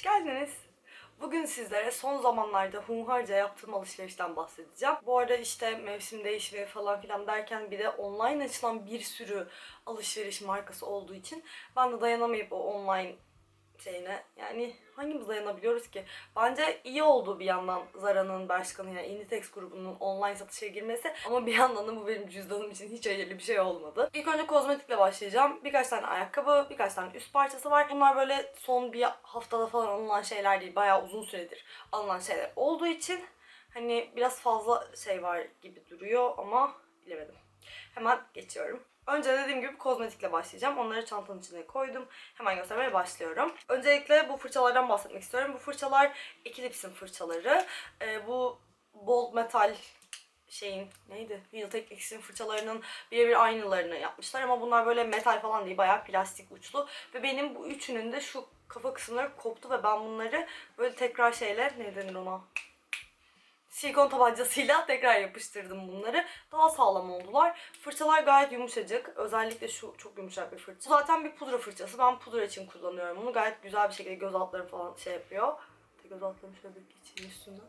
Hoş geldiniz. Bugün sizlere son zamanlarda hunharca yaptığım alışverişten bahsedeceğim. Bu arada işte mevsim değişimi falan filan derken bir de online açılan bir sürü alışveriş markası olduğu için ben de dayanamayıp o online şeyine yani hangimiz dayanabiliyoruz ki? Bence iyi oldu bir yandan Zara'nın başkanı yani Inditex grubunun online satışa girmesi ama bir yandan da bu benim cüzdanım için hiç hayırlı bir şey olmadı. İlk önce kozmetikle başlayacağım. Birkaç tane ayakkabı, birkaç tane üst parçası var. Bunlar böyle son bir haftada falan alınan şeyler değil. Bayağı uzun süredir alınan şeyler olduğu için hani biraz fazla şey var gibi duruyor ama bilemedim. Hemen geçiyorum. Önce dediğim gibi kozmetikle başlayacağım. Onları çantanın içine koydum. Hemen göstermeye başlıyorum. Öncelikle bu fırçalardan bahsetmek istiyorum. Bu fırçalar Eclipse'in fırçaları. Ee, bu Bold Metal şeyin neydi? Real Techniques'in fırçalarının birebir aynılarını yapmışlar ama bunlar böyle metal falan değil bayağı plastik uçlu ve benim bu üçünün de şu kafa kısımları koptu ve ben bunları böyle tekrar şeyle ne denir ona? Silikon tabancasıyla tekrar yapıştırdım bunları. Daha sağlam oldular. Fırçalar gayet yumuşacık. Özellikle şu çok yumuşak bir fırça. Zaten bir pudra fırçası. Ben pudra için kullanıyorum bunu. Gayet güzel bir şekilde göz altlarım falan şey yapıyor. Göz altlarımı şöyle bir geçeyim üstünden.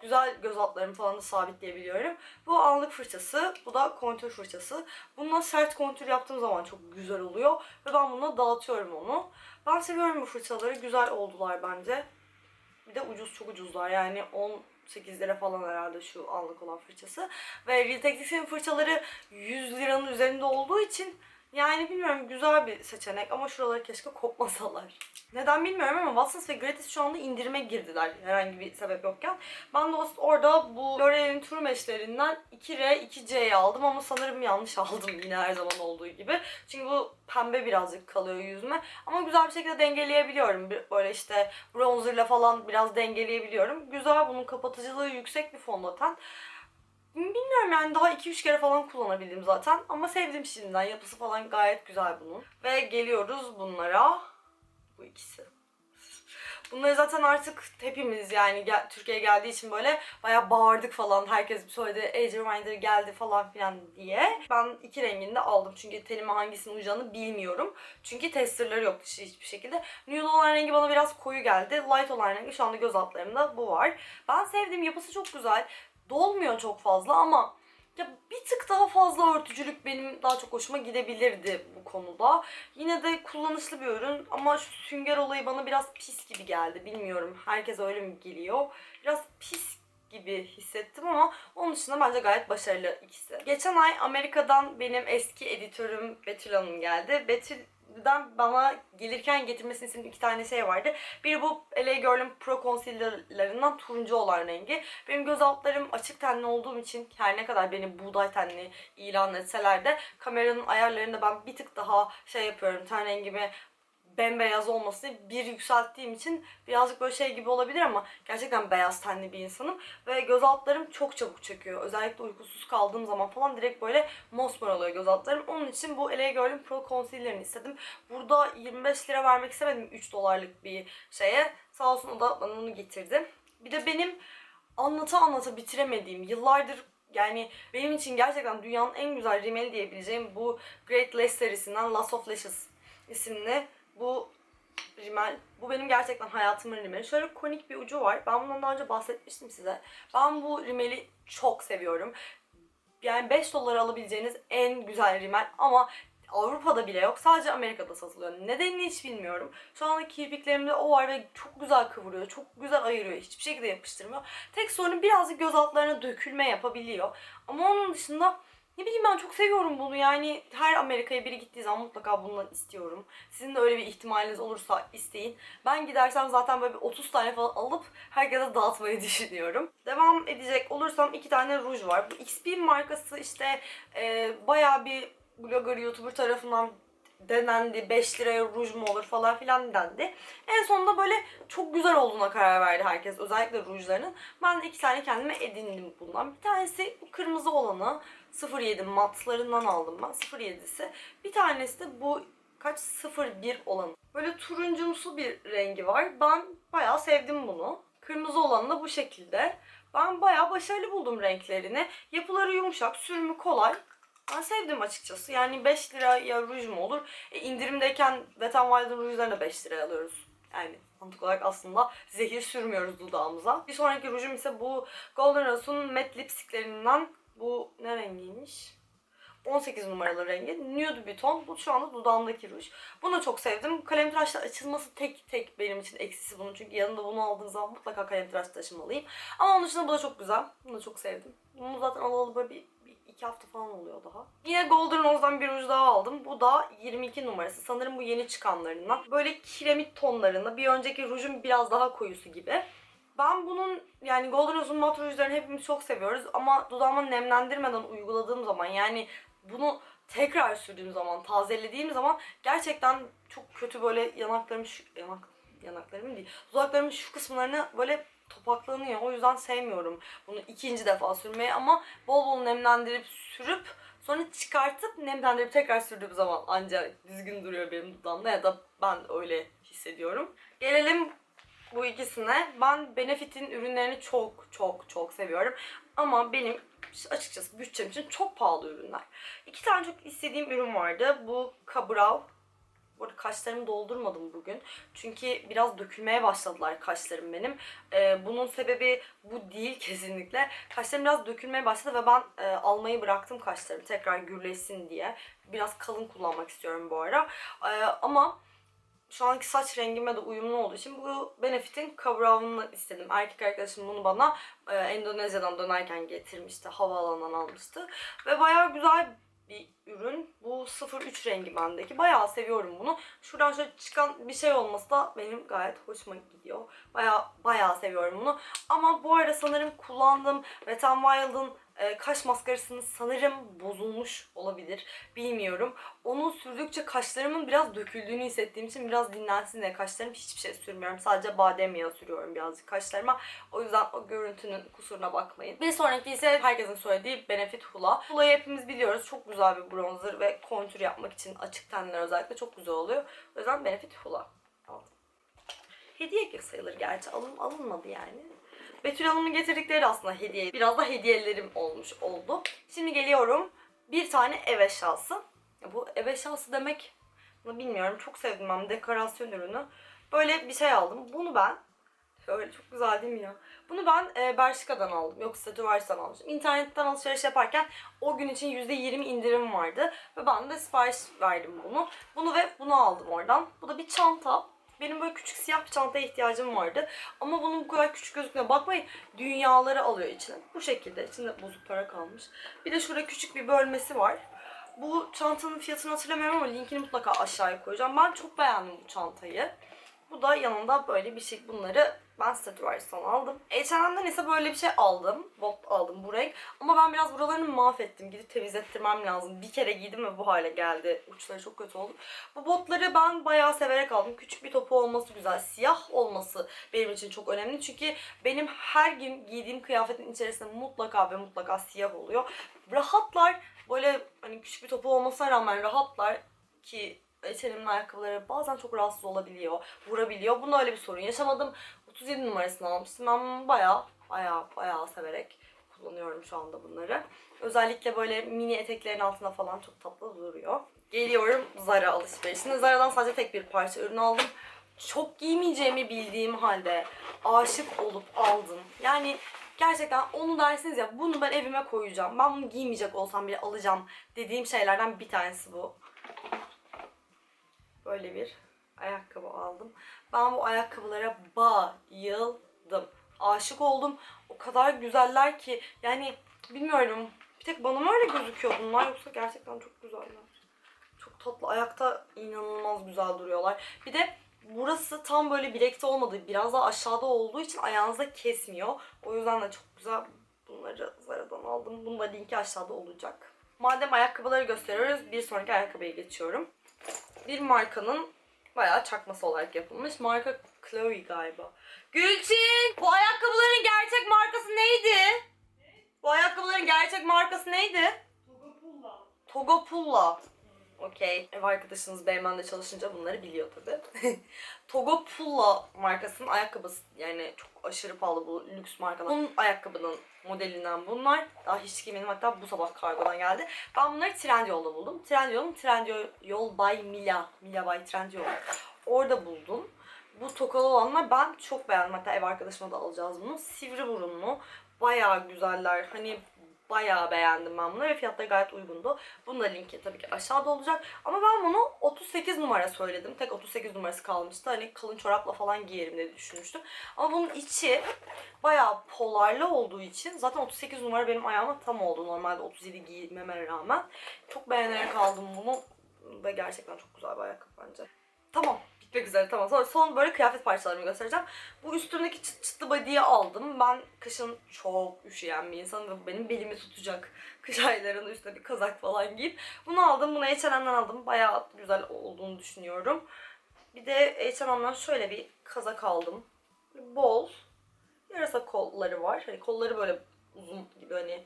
Güzel göz altlarımı falan da sabitleyebiliyorum. Bu anlık fırçası. Bu da kontür fırçası. Bununla sert kontür yaptığım zaman çok güzel oluyor. Ve ben bununla dağıtıyorum onu. Ben seviyorum bu fırçaları. Güzel oldular bence. Bir de ucuz çok ucuzlar yani 18 lira falan herhalde şu anlık olan fırçası. Ve Real Techniques'in fırçaları 100 liranın üzerinde olduğu için yani bilmiyorum güzel bir seçenek ama şuraları keşke kopmasalar. Neden bilmiyorum ama Watsons ve Gratis şu anda indirime girdiler herhangi bir sebep yokken. Ben de orada bu L'Oreal'in True Match'lerinden 2R 2C'yi aldım ama sanırım yanlış aldım yine her zaman olduğu gibi. Çünkü bu pembe birazcık kalıyor yüzüme. Ama güzel bir şekilde dengeleyebiliyorum. Böyle işte bronzerla falan biraz dengeleyebiliyorum. Güzel bunun kapatıcılığı yüksek bir fondöten. Bilmiyorum yani daha 2-3 kere falan kullanabildim zaten. Ama sevdim şimdiden. Yapısı falan gayet güzel bunun. Ve geliyoruz bunlara. Bu ikisi. Bunları zaten artık hepimiz yani gel, Türkiye'ye geldiği için böyle bayağı bağırdık falan. Herkes söyledi Age Reminder geldi falan filan diye. Ben iki rengini de aldım çünkü tenime hangisinin uyacağını bilmiyorum. Çünkü testerları yoktu hiç- hiçbir şekilde. Nude olan rengi bana biraz koyu geldi. Light olan rengi şu anda göz altlarımda bu var. Ben sevdim yapısı çok güzel. Dolmuyor çok fazla ama ya bir tık daha fazla örtücülük benim daha çok hoşuma gidebilirdi bu konuda. Yine de kullanışlı bir ürün ama şu sünger olayı bana biraz pis gibi geldi. Bilmiyorum herkes öyle mi geliyor. Biraz pis gibi hissettim ama onun dışında bence gayet başarılı ikisi. Geçen ay Amerika'dan benim eski editörüm Betül Hanım geldi. Betül'den bana gelirken getirmesini istediğim iki tane şey vardı. Biri bu LA Girl'ün Pro Concealer'larından turuncu olan rengi. Benim göz altlarım açık tenli olduğum için her ne kadar beni buğday tenli ilan etseler de kameranın ayarlarında ben bir tık daha şey yapıyorum. Ten rengimi bembeyaz olmasını bir yükselttiğim için birazcık böyle şey gibi olabilir ama gerçekten beyaz tenli bir insanım ve göz altlarım çok çabuk çöküyor. Özellikle uykusuz kaldığım zaman falan direkt böyle mosmor oluyor göz altlarım. Onun için bu LA Girl'ün Pro Concealer'ını istedim. Burada 25 lira vermek istemedim 3 dolarlık bir şeye. Sağ olsun o da bana onu getirdi. Bir de benim anlata anlata bitiremediğim yıllardır yani benim için gerçekten dünyanın en güzel rimeli diyebileceğim bu Great Lash serisinden Lost of Lashes isimli bu rimel. Bu benim gerçekten hayatımın rimeli. Şöyle konik bir ucu var. Ben bundan daha önce bahsetmiştim size. Ben bu rimeli çok seviyorum. Yani 5 dolara alabileceğiniz en güzel rimel ama Avrupa'da bile yok. Sadece Amerika'da satılıyor. Nedenini hiç bilmiyorum. Şu anda kirpiklerimde o var ve çok güzel kıvırıyor. Çok güzel ayırıyor. Hiçbir şekilde yapıştırmıyor. Tek sorunu birazcık göz altlarına dökülme yapabiliyor. Ama onun dışında ne bileyim ben çok seviyorum bunu yani her Amerika'ya biri gittiği zaman mutlaka bundan istiyorum. Sizin de öyle bir ihtimaliniz olursa isteyin. Ben gidersem zaten böyle bir 30 tane falan alıp herkese dağıtmayı düşünüyorum. Devam edecek olursam iki tane ruj var. Bu XP markası işte e, bayağı bir blogger, youtuber tarafından denendi. 5 liraya ruj mu olur falan filan dendi. En sonunda böyle çok güzel olduğuna karar verdi herkes. Özellikle rujlarının. Ben de iki tane kendime edindim bundan. Bir tanesi bu kırmızı olanı. 07 matlarından aldım ben. 07'si. Bir tanesi de bu kaç 01 olan. Böyle turuncumsu bir rengi var. Ben bayağı sevdim bunu. Kırmızı olanı da bu şekilde. Ben bayağı başarılı buldum renklerini. Yapıları yumuşak, sürümü kolay. Ben sevdim açıkçası. Yani 5 liraya ruj mu olur? E, indirimdeyken Wet n Wild'ın rujlarını da 5 liraya alıyoruz. Yani mantık olarak aslında zehir sürmüyoruz dudağımıza. Bir sonraki rujum ise bu Golden Rose'un matte lipsticklerinden bu ne rengiymiş? 18 numaralı rengi. Nude bir ton. Bu şu anda dudağımdaki ruj. Bunu çok sevdim. Kalem tıraşla açılması tek tek benim için eksisi bunun. Çünkü yanında bunu aldığım zaman mutlaka kalem tıraş taşımalıyım. Ama onun dışında bu da çok güzel. Bunu da çok sevdim. Bunu zaten alalı böyle bir, iki hafta falan oluyor daha. Yine Golden Rose'dan bir ruj daha aldım. Bu da 22 numarası. Sanırım bu yeni çıkanlarından. Böyle kiremit tonlarında. Bir önceki rujun biraz daha koyusu gibi. Ben bunun yani Golden Rose'un mat rujlarını hepimiz çok seviyoruz ama dudağıma nemlendirmeden uyguladığım zaman yani bunu tekrar sürdüğüm zaman, tazelediğim zaman gerçekten çok kötü böyle yanaklarım şu yanak yanaklarım değil. Dudaklarımın şu kısımlarını böyle topaklanıyor. O yüzden sevmiyorum bunu ikinci defa sürmeyi ama bol bol nemlendirip sürüp sonra çıkartıp nemlendirip tekrar sürdüğüm zaman ancak düzgün duruyor benim dudağımda ya da ben öyle hissediyorum. Gelelim bu ikisine. Ben Benefit'in ürünlerini çok çok çok seviyorum. Ama benim açıkçası bütçem için çok pahalı ürünler. İki tane çok istediğim ürün vardı. Bu Kabrav. Bu arada kaşlarımı doldurmadım bugün. Çünkü biraz dökülmeye başladılar kaşlarım benim. Ee, bunun sebebi bu değil kesinlikle. Kaşlarım biraz dökülmeye başladı ve ben e, almayı bıraktım kaşlarımı tekrar gürleşsin diye. Biraz kalın kullanmak istiyorum bu ara. Ee, ama şu anki saç rengime de uyumlu olduğu için bu Benefit'in Kabrav'ını istedim. Erkek arkadaşım bunu bana e, Endonezya'dan dönerken getirmişti. Havaalanından almıştı. Ve bayağı güzel bir ürün. Bu 03 rengi bendeki. Bayağı seviyorum bunu. Şuradan şöyle çıkan bir şey olması da benim gayet hoşuma gidiyor. Bayağı bayağı seviyorum bunu. Ama bu arada sanırım kullandığım Wet n Wild'ın e, kaş maskarasını sanırım bozulmuş olabilir. Bilmiyorum. Onu sürdükçe kaşlarımın biraz döküldüğünü hissettiğim için biraz dinlensin diye kaşlarım hiçbir şey sürmüyorum. Sadece badem yağı sürüyorum birazcık kaşlarıma. O yüzden o görüntünün kusuruna bakmayın. Bir sonraki ise herkesin söylediği Benefit Hula. Hula'yı hepimiz biliyoruz. Çok güzel bir bronzer ve kontür yapmak için açık tenler özellikle çok güzel oluyor. O yüzden Benefit Hula. Hediye sayılır gerçi. Alın, alınmadı yani. Betül Hanım'ın getirdikleri aslında hediye. Biraz da hediyelerim olmuş oldu. Şimdi geliyorum. Bir tane ev eşyası. Ya Bu ev eşyası demek bunu bilmiyorum. Çok sevdim ben dekorasyon ürünü. Böyle bir şey aldım. Bunu ben Şöyle çok güzel değil mi ya? Bunu ben e, Bershka'dan aldım. Yoksa Stradivarius'tan almıştım. İnternetten alışveriş yaparken o gün için %20 indirim vardı. Ve ben de sipariş verdim bunu. Bunu ve bunu aldım oradan. Bu da bir çanta. Benim böyle küçük siyah bir çantaya ihtiyacım vardı. Ama bunun bu kadar küçük gözükmüyor. Bakmayın dünyaları alıyor içine. Bu şekilde. içinde bozuk para kalmış. Bir de şurada küçük bir bölmesi var. Bu çantanın fiyatını hatırlamıyorum ama linkini mutlaka aşağıya koyacağım. Ben çok beğendim bu çantayı. Bu da yanında böyle bir şey. Bunları ben Stradivarius'tan aldım. H&M'den ise böyle bir şey aldım. Bot aldım bu renk. Ama ben biraz buralarını mahvettim. Gidip temizlettirmem lazım. Bir kere giydim ve bu hale geldi. Uçları çok kötü oldu. Bu botları ben bayağı severek aldım. Küçük bir topu olması güzel. Siyah olması benim için çok önemli. Çünkü benim her gün giydiğim kıyafetin içerisinde mutlaka ve mutlaka siyah oluyor. Rahatlar. Böyle hani küçük bir topu olmasına rağmen rahatlar ki H&M'in ayakkabıları bazen çok rahatsız olabiliyor, vurabiliyor. Bunda öyle bir sorun yaşamadım. 37 numarasını almıştım. Ben bayağı bayağı bayağı severek kullanıyorum şu anda bunları. Özellikle böyle mini eteklerin altına falan çok tatlı duruyor. Geliyorum Zara alışverişine. Zara'dan sadece tek bir parça ürün aldım. Çok giymeyeceğimi bildiğim halde aşık olup aldım. Yani gerçekten onu dersiniz ya bunu ben evime koyacağım. Ben bunu giymeyecek olsam bile alacağım dediğim şeylerden bir tanesi bu böyle bir ayakkabı aldım. Ben bu ayakkabılara bayıldım. Aşık oldum. O kadar güzeller ki yani bilmiyorum bir tek bana mı öyle gözüküyor bunlar yoksa gerçekten çok güzeller. Çok tatlı. Ayakta inanılmaz güzel duruyorlar. Bir de burası tam böyle bilekte olmadığı biraz daha aşağıda olduğu için ayağınıza kesmiyor. O yüzden de çok güzel bunları Zara'dan aldım. Bunun da linki aşağıda olacak. Madem ayakkabıları gösteriyoruz bir sonraki ayakkabıya geçiyorum bir markanın bayağı çakması olarak yapılmış. Marka Chloe galiba. Gülçin! Bu ayakkabıların gerçek markası neydi? Bu ayakkabıların gerçek markası neydi? Togopulla. Togopulla. Okey. Ev arkadaşınız Beymen'de çalışınca bunları biliyor tabi. Togopulla markasının ayakkabısı yani çok aşırı pahalı bu lüks markalar. Bunun ayakkabının modelinden bunlar. Daha hiç giymedim hatta bu sabah kargodan geldi. Ben bunları Trendyol'da buldum. Trendyol'un Trendyol by Mila. Mila by Trendyol. Orada buldum. Bu tokalı olanlar ben çok beğendim. Hatta ev arkadaşıma da alacağız bunu. Sivri burunlu. Bayağı güzeller. Hani bayağı beğendim ben bunları ve fiyatları gayet uygundu. Bunun da linki tabii ki aşağıda olacak. Ama ben bunu 38 numara söyledim. Tek 38 numarası kalmıştı. Hani kalın çorapla falan giyerim diye düşünmüştüm. Ama bunun içi bayağı polarlı olduğu için zaten 38 numara benim ayağıma tam oldu. Normalde 37 giymeme rağmen. Çok beğenerek aldım bunu. Ve gerçekten çok güzel bir ayakkabı bence. Tamam. Bitmek üzere tamam. Sonra son böyle kıyafet parçalarımı göstereceğim. Bu üstümdeki çıt çıtlı body'yi aldım. Ben kışın çok üşüyen bir insanım ve bu benim belimi tutacak. Kış aylarında üstüne bir kazak falan giyip. Bunu aldım. Bunu H&M'den aldım. Bayağı güzel olduğunu düşünüyorum. Bir de H&M'den şöyle bir kazak aldım. Bol. Yarasa kolları var. Hani kolları böyle uzun gibi hani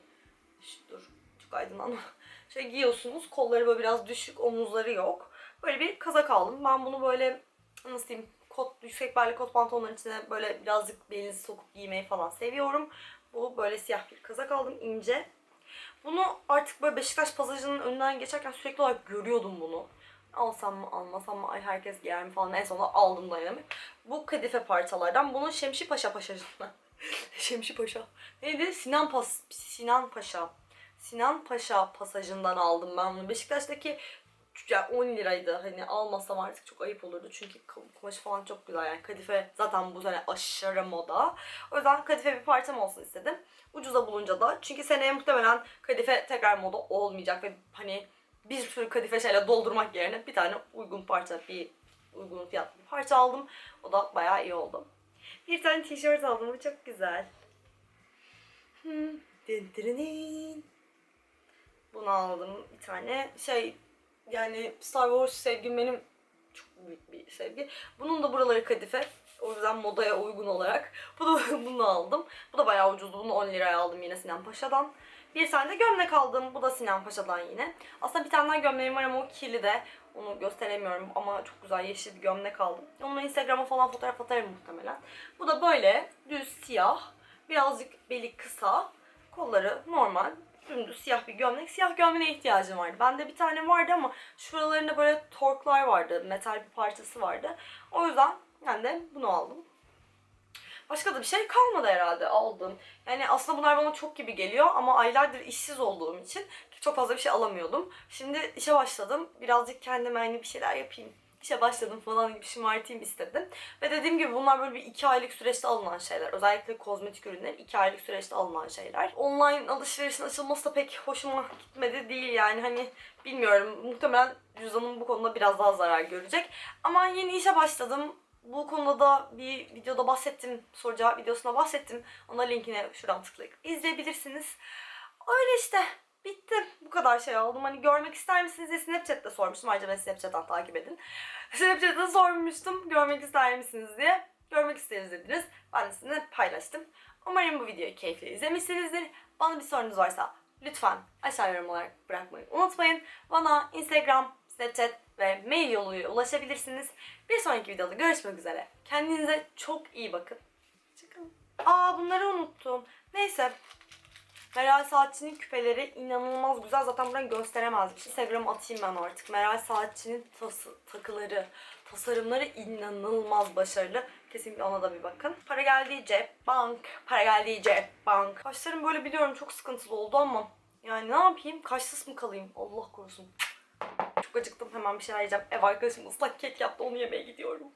Şş, dur çok aydınlanma. Şöyle giyiyorsunuz. Kolları böyle biraz düşük, omuzları yok. Böyle bir kazak aldım. Ben bunu böyle nasıl diyeyim kot, yüksek belli kot pantolonların içine böyle birazcık belinizi sokup giymeyi falan seviyorum. Bu böyle siyah bir kazak aldım ince. Bunu artık böyle Beşiktaş pasajının önünden geçerken sürekli olarak görüyordum bunu. Alsam mı almasam mı ay herkes giyer mi falan en sonunda aldım dayanamıyorum. Bu kadife parçalardan. Bunu Şemşi Paşa Paşası'ndan. Şemşi Paşa. Neydi? Sinan Pas Sinan Paşa. Sinan Paşa pasajından aldım ben bunu. Beşiktaş'taki yani 10 liraydı. Hani almasam artık çok ayıp olurdu. Çünkü kumaşı falan çok güzel. Yani kadife zaten bu sene aşırı moda. O yüzden kadife bir parçam olsun istedim. Ucuza bulunca da. Çünkü seneye muhtemelen kadife tekrar moda olmayacak ve hani bir sürü kadife şeyle doldurmak yerine bir tane uygun parça, bir uygun fiyatlı bir parça aldım. O da bayağı iyi oldu. Bir tane tişört aldım. Bu çok güzel. Hmm. Bunu aldım bir tane. Şey yani Star Wars sevgim benim çok büyük bir sevgi. Bunun da buraları kadife. O yüzden modaya uygun olarak bu da, bunu aldım. Bu da bayağı ucuzdu. Bunu 10 liraya aldım yine Sinan Paşa'dan. Bir tane de gömlek aldım. Bu da Sinan Paşa'dan yine. Aslında bir tane daha gömleğim var ama o kirli de. Onu gösteremiyorum ama çok güzel yeşil bir gömlek aldım. Onu Instagram'a falan fotoğraf atarım muhtemelen. Bu da böyle düz siyah. Birazcık beli kısa. Kolları normal dümdüz siyah bir gömlek. Siyah gömleğe ihtiyacım vardı. Bende bir tane vardı ama şuralarında böyle torklar vardı. Metal bir parçası vardı. O yüzden ben de bunu aldım. Başka da bir şey kalmadı herhalde aldım. Yani aslında bunlar bana çok gibi geliyor ama aylardır işsiz olduğum için çok fazla bir şey alamıyordum. Şimdi işe başladım. Birazcık kendime hani bir şeyler yapayım. İşe başladım falan gibi şımartayım istedim. Ve dediğim gibi bunlar böyle bir iki aylık süreçte alınan şeyler. Özellikle kozmetik ürünler iki aylık süreçte alınan şeyler. Online alışverişin açılması da pek hoşuma gitmedi değil yani hani bilmiyorum. Muhtemelen cüzdanım bu konuda biraz daha zarar görecek. Ama yeni işe başladım. Bu konuda da bir videoda bahsettim. Soru cevap videosuna bahsettim. Ona linkine şuradan tıklayıp izleyebilirsiniz. Öyle işte. Bitti. Bu kadar şey aldım. Hani görmek ister misiniz diye Snapchat'te sormuştum. Ayrıca beni Snapchat'ten takip edin. Snapchat'te sormuştum. Görmek ister misiniz diye. Görmek isteriz dediniz. Ben de sizinle paylaştım. Umarım bu videoyu keyifle izlemişsinizdir. Bana bir sorunuz varsa lütfen aşağı yorum olarak bırakmayı unutmayın. Bana Instagram, Snapchat ve mail yoluyla ulaşabilirsiniz. Bir sonraki videoda görüşmek üzere. Kendinize çok iyi bakın. Çıkın. Aa bunları unuttum. Neyse. Meral Saatçı'nın küpeleri inanılmaz güzel. Zaten buradan gösteremezmiş. Instagram atayım ben artık. Meral Saatçı'nın tası, takıları, tasarımları inanılmaz başarılı. Kesinlikle ona da bir bakın. Para geldiği cep, bank. Para geldiği cep, bank. Kaşlarım böyle biliyorum çok sıkıntılı oldu ama yani ne yapayım? Kaşsız mı kalayım? Allah korusun. Çok acıktım. Hemen bir şeyler yiyeceğim. Ev arkadaşım ıslak kek yaptı. Onu yemeye gidiyorum.